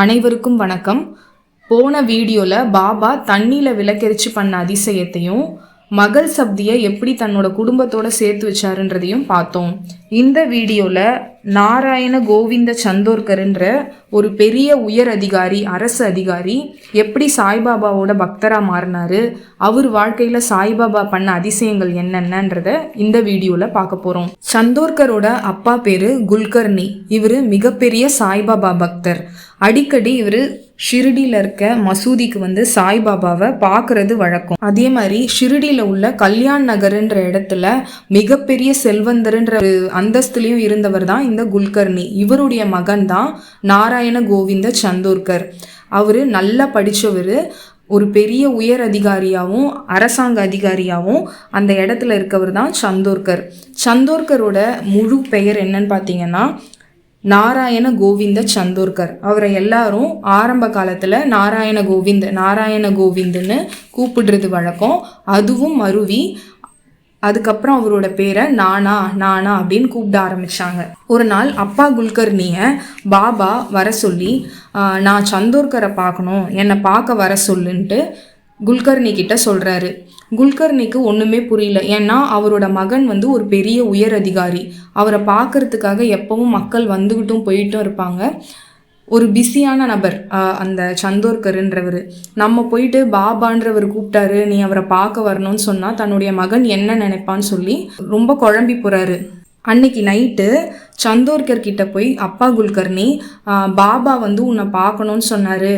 அனைவருக்கும் வணக்கம். போன வீடியோவில் பாபா தண்ணியில் விளக்கெரிச்சு பண்ண அதிசயத்தையும் மகள் சப்தியை எப்படி தன்னோட குடும்பத்தோட சேர்த்து வச்சாருன்றதையும் பார்த்தோம். இந்த வீடியோவில் நாராயண கோவிந்த சந்தோர்கர்ன்ற ஒரு பெரிய உயர் அதிகாரி அரசு அதிகாரி எப்படி சாய்பாபாவோட பக்தராக மாறினாரு அவர் வாழ்க்கையில் சாய்பாபா பண்ண அதிசயங்கள் என்னென்னன்றத இந்த வீடியோவில் பார்க்க போகிறோம் சந்தோர்கரோட அப்பா பேர் குல்கர்னி இவர் மிகப்பெரிய சாய்பாபா பக்தர். அடிக்கடி இவர் ஷிரடியில் இருக்க மசூதிக்கு வந்து சாய்பாபாவை பார்க்கறது வழக்கம். அதே மாதிரி ஷிரடியில் உள்ள கல்யாண் நகர்ன்ற இடத்துல மிகப்பெரிய செல்வந்தர்ன்ற ஒரு அந்தஸ்துலேயும் இருந்தவர் தான் இந்த குல்கர்னி இவருடைய மகன் தான் நாராயண கோவிந்த சந்தோர்கர். அவர் நல்லா படித்தவர் ஒரு பெரிய உயர் அதிகாரியாகவும் அரசாங்க அதிகாரியாகவும் அந்த இடத்துல இருக்கவர் தான் சந்தோர்கர். சந்தோர்கரோட முழு பெயர் என்னன்னு பார்த்தீங்கன்னா நாராயண கோவிந்த சந்தோர்கர். அவரை எல்லாரும் ஆரம்ப காலத்தில் நாராயண கோவிந்த் நாராயண கோவிந்துன்னு கூப்பிடுறது வழக்கம். அதுவும் மருவி அதுக்கப்புறம் அவரோட பேரை நானா நானா அப்படின்னு கூப்பிட ஆரம்பிச்சாங்க. ஒரு நாள் அப்பா குல்கர்னியை பாபா வர சொல்லி நான் சந்தோர்கரை பார்க்கணும். என்னை பார்க்க வர சொல்லுன்ட்டு குல்கர்னி கிட்ட சொல்கிறாரு குல்கர்னிக்கு ஒன்றுமே புரியல. ஏன்னா அவரோட மகன் வந்து ஒரு பெரிய உயர் அதிகாரி. அவரை பார்க்கறதுக்காக எப்பவும் மக்கள் வந்துக்கிட்டும் போயிட்டும் இருப்பாங்க. ஒரு பிஸியான நபர் அந்த சந்தோர்கருன்றவர். நம்ம போயிட்டு பாபான்றவர் கூப்பிட்டாரு நீ அவரை பார்க்க வரணும்னு சொன்னால் தன்னுடைய மகன் என்ன நினைப்பான்னு சொல்லி ரொம்ப குழம்பி போகிறாரு அன்னைக்கு நைட்டு சந்தோர்கர் கிட்ட போய் அப்பா குல்கர்னி பாபா வந்து உன்னை பார்க்கணும்னு சொன்னார்.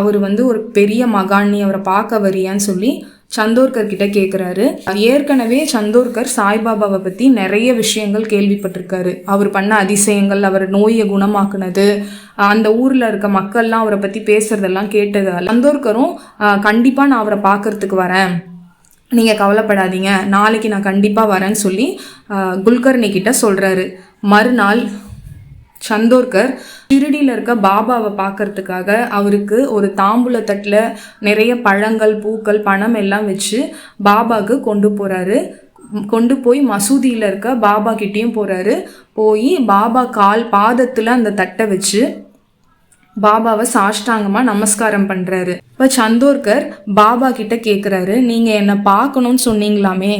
அவர் வந்து ஒரு பெரிய மகான் நீ அவரை பார்க்க வரியான்னு சொல்லி சந்தோர்கர் கிட்ட கேட்குறாரு ஏற்கனவே சந்தோர்கர் சாய்பாபாவை பற்றி நிறைய விஷயங்கள் கேள்விப்பட்டிருக்காரு. அவர் பண்ண அதிசயங்கள் அவர் நோயை குணமாக்குனது அந்த ஊரில் இருக்க மக்கள்லாம் அவரை பற்றி பேசுறதெல்லாம் கேட்டதால் சந்தோர்கரும் கண்டிப்பாக நான் அவரை பார்க்கறதுக்கு வரேன். நீங்கள் கவலைப்படாதீங்க. நாளைக்கு நான் கண்டிப்பாக வரேன்னு சொல்லி ஆஹ், குல்கர்னி கிட்ட சொல்கிறாரு மறுநாள் சந்தோர்கர் ஷிரடியில் இருக்க பாபாவை பார்க்கறதுக்காக அவருக்கு ஒரு தாம்பூல தட்டில் நிறைய பழங்கள் பூக்கள் பணம் எல்லாம் வச்சு பாபாவுக்கு கொண்டு போகிறாரு கொண்டு போய் மசூதியில் இருக்க பாபா கிட்டேயும் போகிறாரு போய் பாபா கால் பாதத்தில் அந்த தட்டை வச்சு பாபாவை சாஷ்டாங்கமாக நமஸ்காரம் பண்ணுறாரு இப்போ சந்தோர்கர் பாபா கிட்ட கேட்குறாரு நீங்கள் என்னை பார்க்கணும்னு சொன்னீங்களாமே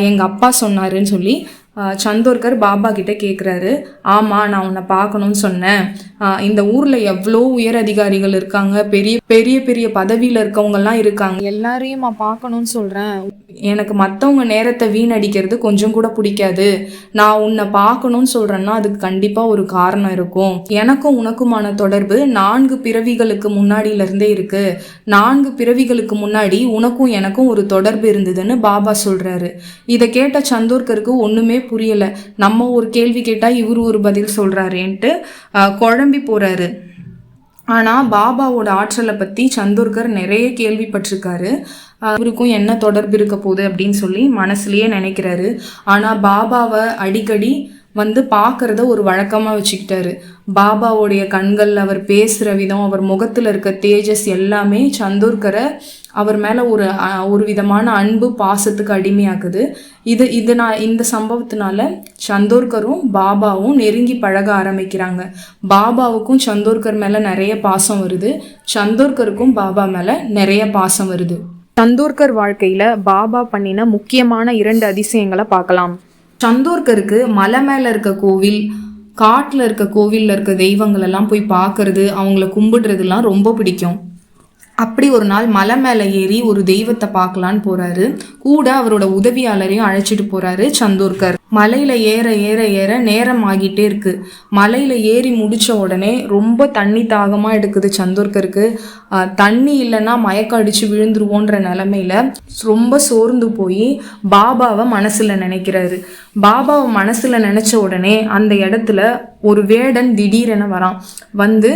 எங்கள் அப்பா சொன்னாருன்னு சொல்லி ஆஹ் சந்தோர்கர் பாபா கிட்ட கேட்குறாரு ஆமாம் நான் உன்னை பார்க்கணும்னு சொன்னேன். ஆஹ் இந்த ஊரில் எவ்வளோ உயர் அதிகாரிகள் இருக்காங்க பெரிய பெரிய பெரிய பதவியில் இருக்கவங்கெல்லாம் இருக்காங்க. எல்லாரையும் நான் பார்க்கணும்னு சொல்கிறேன் எனக்கு மற்றவங்க நேரத்தை வீணடிக்கிறது கொஞ்சம் கூட பிடிக்காது. நான் உன்னை பார்க்கணும்னு சொல்கிறேன்னா அதுக்கு கண்டிப்பாக ஒரு காரணம் இருக்கும். எனக்கும் உனக்குமான தொடர்பு நான்கு பிறவிகளுக்கு முன்னாடியிலேருந்தே இருக்குது நான்கு பிறவிகளுக்கு முன்னாடி உனக்கும் எனக்கும் ஒரு தொடர்பு இருந்ததுன்னு பாபா சொல்கிறாரு இதை கேட்ட சந்தோர்கருக்கு ஒன்றுமே புரியலை. நம்ம ஒரு கேள்வி கேட்டால் இவர் ஒரு பதில் சொல்கிறாரேன்ட்டு குழம்பி போகிறாரு ஆனால் பாபாவோட ஆற்றலை பற்றி சந்தோர்கர் நிறைய கேள்விப்பட்டிருக்காரு. அவருக்கும் என்ன தொடர்பு இருக்க போகுது அப்படின்னு சொல்லி மனசுலேயே நினைக்கிறாரு. ஆனால் பாபாவை அடிக்கடி வந்து பார்க்குறத ஒரு வழக்கமாக வச்சுக்கிட்டாரு. பாபாவுடைய கண்கள் அவர் பேசுகிற விதம் அவர் முகத்தில் இருக்க தேஜஸ் எல்லாமே சந்தோர்கரை அவர் மேலே ஒரு ஒரு விதமான அன்பு பாசத்துக்கு அடிமையாக்குது. இது இது நான் இந்த சம்பவத்தினால சந்தோர்கரும் பாபாவும் நெருங்கி பழக ஆரம்பிக்கிறாங்க. பாபாவுக்கும் சந்தோர்கர் மேலே நிறைய பாசம் வருது. சந்தோர்கருக்கும் பாபா மேலே நிறைய பாசம் வருது. சந்தோர்கர் வாழ்க்கையில் பாபா பண்ணின முக்கியமான இரண்டு அதிசயங்களை பார்க்கலாம். சந்தோர்கருக்கு மலை மேலே இருக்க கோவில் காட்டில் இருக்க கோவிலில் இருக்க தெய்வங்கள் எல்லாம் போய் பார்க்கறது அவங்கள கும்பிடுறதுலாம் ரொம்ப பிடிக்கும். அப்படி ஒரு நாள் மலை மேலே ஏறி ஒரு தெய்வத்தை பார்க்கலான்னு போறாரு. கூட அவரோட உதவியாளரையும் அழைச்சிட்டு போறாரு சந்தோர்கர். மலையில ஏற ஏற ஏற நேரம் ஆகிட்டே இருக்கு. மலையில ஏறி முடிச்ச உடனே ரொம்ப தண்ணி தாகமா எடுக்குது சந்தோர்கருக்கு. தண்ணி இல்லைன்னா மயக்கம் அடிச்சு விழுந்துருவோன்ற நிலமையில ரொம்ப சோர்ந்து போய் பாபாவை மனசுல நினைக்கிறாரு. பாபாவை மனசுல நினைச்ச உடனே அந்த இடத்துல ஒரு வேடன் திடீரென வரான். வந்து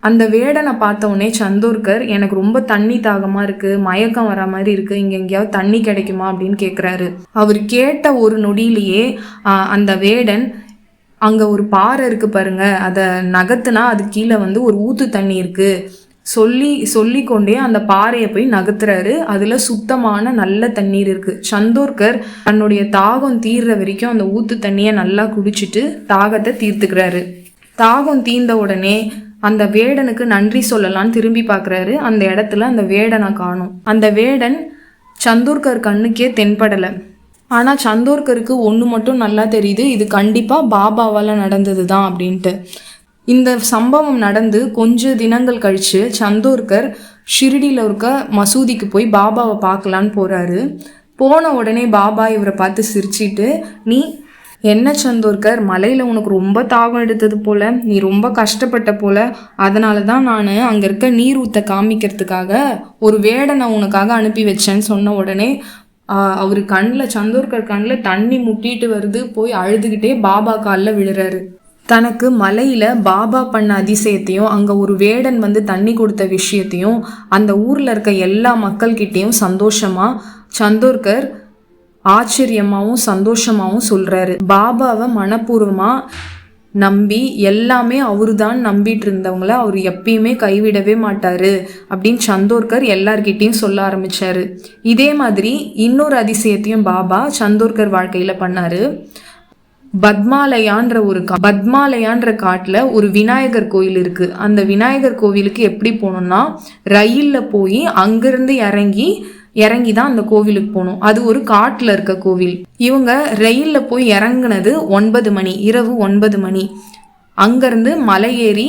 அந்த வேடனை பார்த்த உடனே சந்தோர்கர் எனக்கு ரொம்ப தண்ணி தாகமாக இருக்குது மயக்கம் வர மாதிரி இருக்குது இங்கே எங்கேயாவது தண்ணி கிடைக்குமா அப்படின்னு கேட்குறாரு அவர் கேட்ட ஒரு நொடியிலேயே அந்த வேடன் அங்கே ஒரு பாறை இருக்குது பாருங்க அதை நகர்த்துனா அது கீழே வந்து ஒரு ஊத்து தண்ணி இருக்குது சொல்லி சொல்லிக்கொண்டே அந்த பாறையை போய் நகர்த்துறாரு அதில் சுத்தமான நல்ல தண்ணீர் இருக்குது சந்தோர்கர் தன்னுடைய தாகம் தீர்ற வரைக்கும் அந்த ஊத்து தண்ணியை நல்லா குடிச்சிட்டு தாகத்தை தீர்த்துக்கிறாரு. தாகம் தீர்ந்த உடனே அந்த வேடனுக்கு நன்றி சொல்லலாம்னு திரும்பி பார்க்குறாரு அந்த இடத்துல அந்த வேடனை காணும். அந்த வேடன் சந்தூர்கர் கண்ணுக்கே தென்படலை. ஆனால் சந்தோர்கருக்கு ஒன்று மட்டும் நல்லா தெரியுது. இது கண்டிப்பாக பாபாவால் நடந்தது தான் அப்படின்ட்டு. இந்த சம்பவம் நடந்து கொஞ்ச தினங்கள் கழித்து சந்தோர்கர் ஷிரடியில் இருக்க மசூதிக்கு போய் பாபாவை பார்க்கலான்னு போகிறாரு போன உடனே பாபா இவரை பார்த்து சிரிச்சிட்டு நீ என்ன சந்தோர்கர் மலையில் உனக்கு ரொம்ப தாகம் எடுத்தது போல நீ ரொம்ப கஷ்டப்பட்ட போல அதனால தான் நான் அங்கே இருக்க நீர் ஊற்ற காமிக்கிறதுக்காக ஒரு வேடனை உனக்காக அனுப்பி வச்சேன்னு சொன்ன உடனே அவர் கண்ணில் சந்தோர்கர் கண்ணில் தண்ணி முட்டிட்டு வருது போய் அழுதுகிட்டே பாபா காலில் விழுறாரு. தனக்கு மலையில் பாபா பண்ண அதிசயத்தையும் அங்கே ஒரு வேடன் வந்து தண்ணி கொடுத்த விஷயத்தையும் அந்த ஊரில் இருக்க எல்லா மக்கள்கிட்டேயும் சந்தோஷமாக சந்தோர்கர் ஆச்சரியமாகவும் சந்தோஷமாகவும் சொல்கிறாரு பாபாவை மனப்பூர்வமாக நம்பி எல்லாமே அவரு தான் நம்பிட்டு இருந்தவங்கள அவர் எப்பயுமே கைவிடவே மாட்டார் அப்படின்னு சந்தோர்கர் எல்லார்கிட்டையும் சொல்ல ஆரம்பித்தார் இதே மாதிரி இன்னொரு அதிசயத்தையும் பாபா சந்தோர்கர் வாழ்க்கையில் பண்ணார். பத்மாலயான்ற ஒரு கா பத்மாலயான்ற காட்டில் ஒரு விநாயகர் கோயில் இருக்குது அந்த விநாயகர் கோவிலுக்கு எப்படி போகணுன்னா ரயிலில் போய் அங்கேருந்து இறங்கி இறங்கி தான் அந்த கோவிலுக்கு போகணும். அது ஒரு காட்டில் இருக்க கோவில். இவங்க ரயிலில் போய் இறங்குனது ஒன்பது மணி இரவு ஒன்பது மணி. அங்கேருந்து மலை ஏறி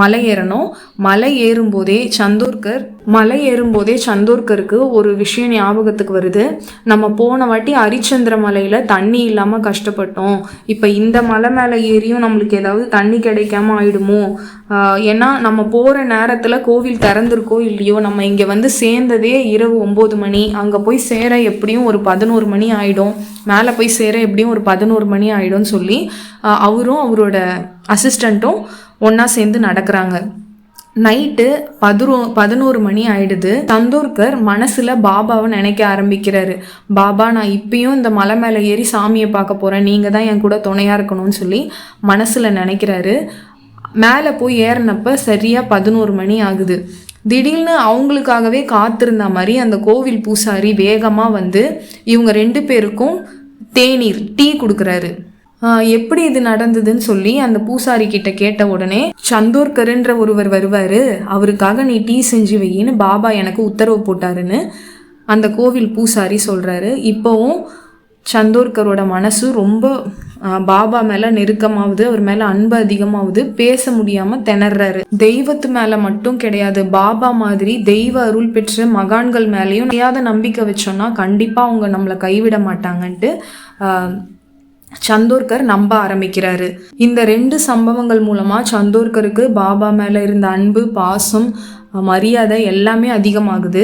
மலை ஏறணும். மலை ஏறும்போதே சந்தோர்கர் மலை ஏறும்போதே சந்தோர்கருக்கு ஒரு விஷயம் ஞாபகத்துக்கு வருது. நம்ம போன வாட்டி அரிச்சந்திர மலையில் தண்ணி இல்லாமல் கஷ்டப்பட்டோம். இப்போ இந்த மலை மேலே ஏறியும் நம்மளுக்கு ஏதாவது தண்ணி கிடைக்காம ஆயிடுமோ? ஏன்னா நம்ம போகிற நேரத்தில் கோவில் திறந்திருக்கோ இல்லையோ நம்ம இங்கே வந்து சேர்ந்ததே இரவு ஒம்பது மணி. அங்கே போய் சேர எப்படியும் ஒரு பதினோரு மணி ஆகிடும் மேலே போய் சேர எப்படியும் ஒரு பதினோரு மணி ஆகிடும்னு சொல்லி அவரும் அவரோட அசிஸ்டண்ட்டும் ஒன்றா சேர்ந்து நடக்கிறாங்க. நைட்டு பதினோ பதினோரு மணி ஆயிடுது. தந்தூர்கர் மனசில் பாபாவை நினைக்க ஆரம்பிக்கிறாரு. பாபா நான் இப்பயும் இந்த மலை மேலே ஏறி சாமியை பார்க்க போகிறேன் நீங்கள் தான் என் கூட துணையாக இருக்கணும்னு சொல்லி மனசில் நினைக்கிறாரு. மேலே போய் ஏறினப்ப சரியாக பதினோரு மணி ஆகுது. திடீர்னு அவங்களுக்காகவே காத்திருந்த மாதிரி அந்த கோவில் பூசாரி வேகமாக வந்து இவங்க ரெண்டு பேருக்கும் தேநீர் டீ கொடுக்குறாரு. எப்படி இது நடந்ததுன்னு சொல்லி அந்த பூசாரி கிட்ட கேட்ட உடனே சந்தோர்கருன்ற ஒருவர் வருவாரு. அவருக்காக நீ டீ செஞ்சு வையின்னு பாபா எனக்கு உத்தரவு போட்டாருன்னு அந்த கோவில் பூசாரி சொல்றாரு. இப்போவும் சந்தோர்கரோட மனசு ரொம்ப பாபா மேலே நெருக்கமாகுது அவர் மேலே அன்பு அதிகமாகுது பேச முடியாமல் திணறாரு. தெய்வத்து மேலே மட்டும் கிடையாது பாபா மாதிரி தெய்வ அருள் பெற்ற மகான்கள் மேலேயும் நிறையாத நம்பிக்கை வச்சோன்னா கண்டிப்பாக அவங்க நம்மளை கைவிட மாட்டாங்கன்ட்டு சந்தோர்கர் நம்ப ஆரம்பிக்கிறாரு. இந்த ரெண்டு சம்பவங்கள் மூலமா சந்தோர்கருக்கு பாபா மேல இருந்த அன்பு பாசம் மரியாதை எல்லாமே அதிகமாகுது.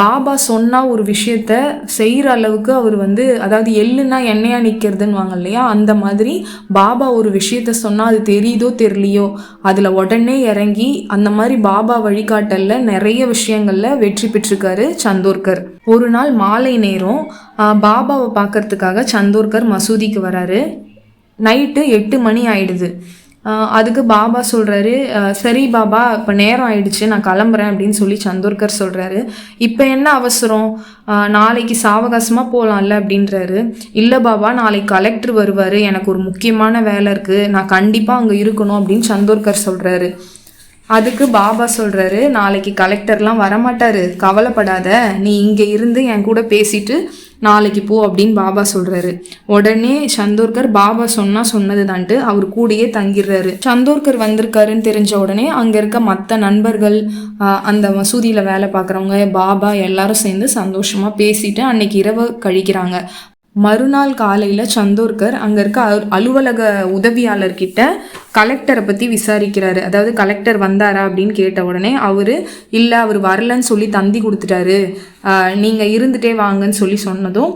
பாபா சொன்னால் ஒரு விஷயத்த செய்கிற அளவுக்கு அவர் வந்து அதாவது எள்ளுனா எண்ணெயா நிற்கிறதுன்னு வாங்க இல்லையா? அந்த மாதிரி பாபா ஒரு விஷயத்த சொன்னால் அது தெரியுதோ தெரியலையோ அதில் உடனே இறங்கி அந்த மாதிரி பாபா வழிகாட்டலில் நிறைய விஷயங்களில் வெற்றி பெற்றிருக்காரு சந்தோர்கர். ஒரு நாள் மாலை நேரம் பாபாவை பார்க்கறதுக்காக சந்தோர்கர் மசூதிக்கு வராரு. நைட்டு எட்டு மணி ஆயிடுது. அதுக்கு பாபா சொல்கிறாரு சரி பாபா இப்போ நேரம் ஆயிடுச்சு நான் கிளம்புறேன் அப்படின்னு சொல்லி சந்தோர்கர் சொல்கிறாரு இப்போ என்ன அவசரம்? நாளைக்கு சாவகாசமாக போகலாம்ல அப்படின்றாரு. இல்லை பாபா நாளைக்கு கலெக்டர் வருவார் எனக்கு ஒரு முக்கியமான வேலை இருக்குது நான் கண்டிப்பாக அங்கே இருக்கணும் அப்படின்னு சந்தோர்கர் சொல்கிறாரு அதுக்கு பாபா சொல்கிறாரு நாளைக்கு கலெக்டர்லாம் வரமாட்டார் கவலைப்படாத நீ இங்கே இருந்து என் கூட பேசிட்டு நாளைக்கு போ அப்படின்னு பாபா சொல்கிறாரு உடனே சந்தோர்கர் பாபா சொன்னால் சொன்னது தான்ட்டு அவர் கூடயே தங்கிடுறாரு. சந்தோர்கர் வந்திருக்காருன்னு தெரிஞ்ச உடனே அங்கே இருக்க மற்ற நண்பர்கள் அந்த மசூதியில் வேலை பார்க்குறவங்க பாபா எல்லாரும் சேர்ந்து சந்தோஷமாக பேசிட்டு அன்னைக்கு இரவு கழிக்கிறாங்க. மறுநாள் காலையில் சந்தோர்கர் அங்கே இருக்க அலுவலக உதவியாளர்கிட்ட கலெக்டரை பற்றி விசாரிக்கிறாரு. அதாவது கலெக்டர் வந்தாரா அப்படின்னு கேட்ட உடனே அவர் இல்லை அவர் வரலன்னு சொல்லி தந்தி கொடுத்துட்டாரு. நீங்கள் இருந்துகிட்டே வாங்கன்னு சொல்லி சொன்னதும்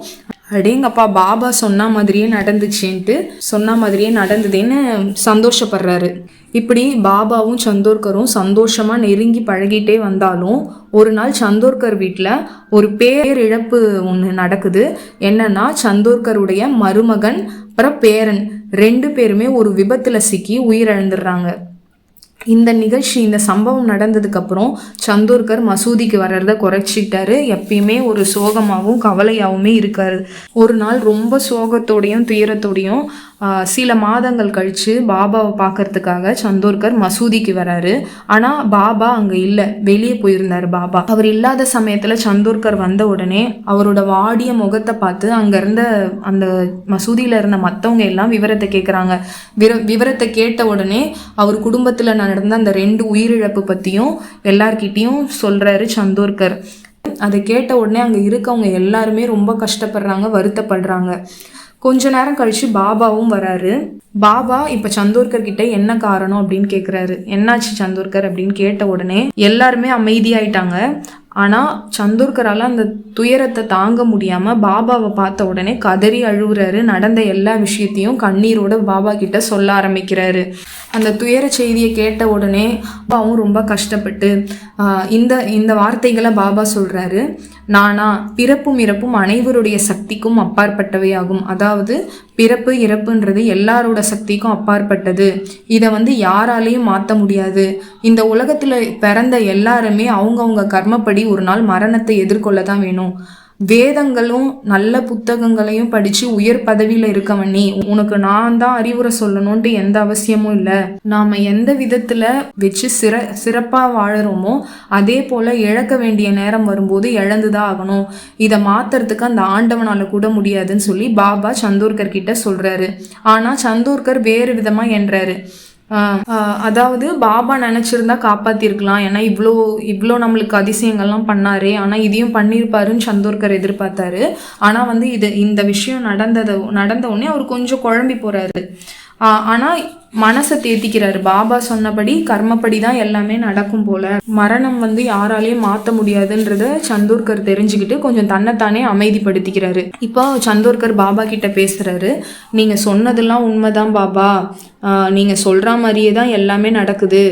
அடேங்கப்பா பாபா சொன்ன மாதிரியே நடந்துச்சுன்ட்டு சொன்ன மாதிரியே நடந்ததுன்னு சந்தோஷப்படுறாரு. இப்படி பாபாவும் சந்தோர்கரும் சந்தோஷமாக நெருங்கி பழகிட்டே வந்தாலும் ஒரு நாள் சந்தோர்கர் வீட்டில் ஒரு பேரிழப்பு ஒன்று நடக்குது. என்னன்னா சந்தோர்கருடைய மருமகன் அப்புறம் பேரன் ரெண்டு பேருமே ஒரு விபத்தில் சிக்கி உயிரிழந்துடுறாங்க. இந்த நிகழ்ச்சி இந்த சம்பவம் நடந்ததுக்கப்புறம் சந்தோர்கர் மசூதிக்கு வர்றத குறைச்சிக்கிட்டாரு எப்பயுமே ஒரு சோகமாகவும் கவலையாகவுமே இருக்காரு. ஒரு நாள் ரொம்ப சோகத்தோடையும் துயரத்தோடையும் சில மாதங்கள் கழித்து பாபாவை பார்க்கறதுக்காக சந்தோர்கர் மசூதிக்கு வராரு. ஆனால் பாபா அங்கே இல்லை. வெளியே போயிருந்தார் பாபா. அவர் இல்லாத சமயத்தில் சந்தோர்கர் வந்த உடனே அவரோட வாடிய முகத்தை பார்த்து அங்கே இருந்த அந்த மசூதியில் இருந்த மற்றவங்க எல்லாம் விவரத்தை கேட்குறாங்க விர விவரத்தை கேட்ட உடனே அவர் குடும்பத்தில் நான் நடந்த அந்த ரெண்டு உயிரிழப்பு பற்றியும் எல்லார்கிட்டேயும் சொல்கிறாரு சந்தோர்கர். அதை கேட்ட உடனே அங்கே இருக்கவங்க எல்லாருமே ரொம்ப கஷ்டப்படுறாங்க வருத்தப்படுறாங்க. கொஞ்ச நேரம் கழிச்சு பாபாவும் வராரு. பாபா இப்ப சந்தோர்கர் கிட்ட என்ன காரணம் அப்படின்னு கேக்குறாரு. என்னாச்சு சந்தோர்கர் அப்படின்னு கேட்ட உடனே எல்லாருமே அமைதியாயிட்டாங்க. ஆனால் சந்தூர்கரால் அந்த துயரத்தை தாங்க முடியாமல் பாபாவை பார்த்த உடனே கதறி அழுகுறாரு நடந்த எல்லா விஷயத்தையும் கண்ணீரோட பாபா கிட்ட சொல்ல ஆரம்பிக்கிறாரு. அந்த துயர செய்தியை கேட்ட உடனே பாபாவும் ரொம்ப கஷ்டப்பட்டு இந்த இந்த வார்த்தைகளை பாபா சொல்கிறாரு நானா பிறப்பும் இறப்பும் அனைவருடைய சக்திக்கும் அப்பாற்பட்டவையாகும். அதாவது பிறப்பு இறப்புன்றது எல்லாரோட சக்திக்கும் அப்பாற்பட்டது. இதை வந்து யாராலையும் மாற்ற முடியாது. இந்த உலகத்தில் பிறந்த எல்லாருமே அவங்கவுங்க கர்மப்படி ஒரு நாள் மரணத்தை எதிர்கொள்ள தான் வேணும். வேதங்களும் நல்ல புத்தகங்களையும் படிச்சு உயர் பதவியில இருக்கவன் நீ உனக்கு நான் தான் அறிவுரை சொல்லணும்ட்டு எந்த அவசியமும் இல்லை. நாம எந்த விதத்துல வச்சு சிற சிறப்பா வாழறோமோ அதே போல இழக்க வேண்டிய நேரம் வரும்போது இழந்துதான் ஆகணும். இதை மாத்துறதுக்கு அந்த ஆண்டவனால கூட முடியாதுன்னு சொல்லி பாபா சந்தோர்கர் கிட்ட சொல்றாரு. ஆனா சந்தோர்கர் வேறு விதமா என்றாரு. அதாவது பாபா நினைச்சிருந்தா காப்பாத்திருக்கலாம். ஏன்னா இவ்வளோ இவ்வளோ நம்மளுக்கு அதிசயங்கள்லாம் பண்ணாரே. ஆனால் இதையும் பண்ணியிருப்பாருன்னு சந்தோர்கர் எதிர்பார்த்தாரு. ஆனால் வந்து இது இந்த விஷயம் நடந்ததை நடந்த உடனே அவர் கொஞ்சம் குழம்பி போறாரு. ஆஹ் ஆனா மனசை தேத்திக்கிறாரு. பாபா சொன்னபடி கர்மப்படி தான் எல்லாமே நடக்கும் போல. மரணம் வந்து யாராலையும் மாற்ற முடியாதுன்றத சந்தோர்கர் தெரிஞ்சுக்கிட்டு கொஞ்சம் தன்னைத்தானே அமைதிப்படுத்திக்கிறாரு. இப்போ சந்தோர்கர் பாபா கிட்ட பேசுறாரு. நீங்க சொன்னதெல்லாம் உண்மைதான் பாபா. ஆஹ் நீங்க சொல்ற மாதிரியே தான் எல்லாமே நடக்குது.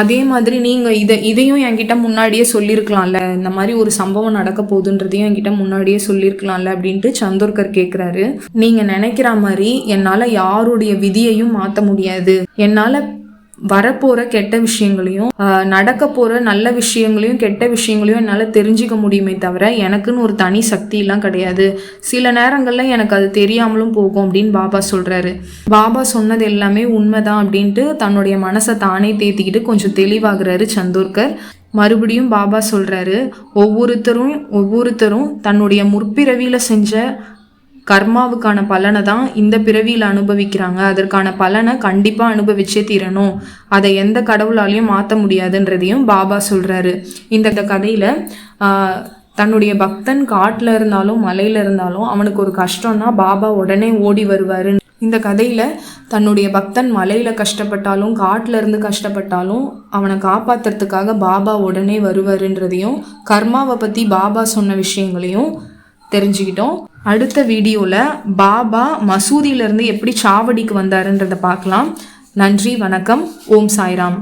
அதே மாதிரி நீங்க இதை இதையும் என்கிட்ட முன்னாடியே சொல்லியிருக்கலாம்ல. இந்த மாதிரி ஒரு சம்பவம் நடக்க போகுதுன்றதையும் என்கிட்ட முன்னாடியே சொல்லியிருக்கலாம்ல அப்படின்ட்டு சந்தோர்கர் கேட்குறாரு நீங்க நினைக்கிற மாதிரி என்னால யாருடைய விதியையும் மாற்ற முடியாது. என்னால் வரப்போற கெட்ட விஷயங்களையும் நடக்க போற நல்ல விஷயங்களையும் கெட்ட விஷயங்களையும் என்னால் தெரிஞ்சுக்க முடியுமே தவிர எனக்குன்னு ஒரு தனி சக்தியெல்லாம் கிடையாது. சில நேரங்களில் எனக்கு அது தெரியாமலும் போகும் அப்படின்னு பாபா சொல்கிறாரு பாபா சொன்னது எல்லாமே உண்மைதான் அப்படின்ட்டு தன்னுடைய மனசை தானே தேத்திக்கிட்டு கொஞ்சம் தெளிவாகிறாரு சந்தோர்கர். மறுபடியும் பாபா சொல்கிறாரு ஒவ்வொருத்தரும் ஒவ்வொருத்தரும் தன்னுடைய முற்பிறவியில் செஞ்ச கர்மாவுக்கான பலனை தான் இந்த பிறவியில் அனுபவிக்கிறாங்க. அதற்கான பலனை கண்டிப்பாக அனுபவிச்சே தீரணும். அதை எந்த கடவுளாலையும் மாற்ற முடியாதுன்றதையும் பாபா சொல்கிறாரு இந்த கதையில் தன்னுடைய பக்தன் காட்டில் இருந்தாலும் மலையில் இருந்தாலும் அவனுக்கு ஒரு கஷ்டம்னா பாபா உடனே ஓடி வருவாரு. இந்த கதையில் தன்னுடைய பக்தன் மலையில் கஷ்டப்பட்டாலும் காட்டில் இருந்து கஷ்டப்பட்டாலும் அவனை காப்பாத்துறதுக்காக பாபா உடனே வருவாருன்றதையும் கர்மாவை பற்றி பாபா சொன்ன விஷயங்களையும் தெரிஞ்சுக்கிட்டோம். அடுத்த வீடியோவில் பாபா மசூதியிலேருந்து எப்படி சாவடிக்கு வந்தாருன்றதை பார்க்கலாம். நன்றி வணக்கம். ஓம் சாய்ராம்.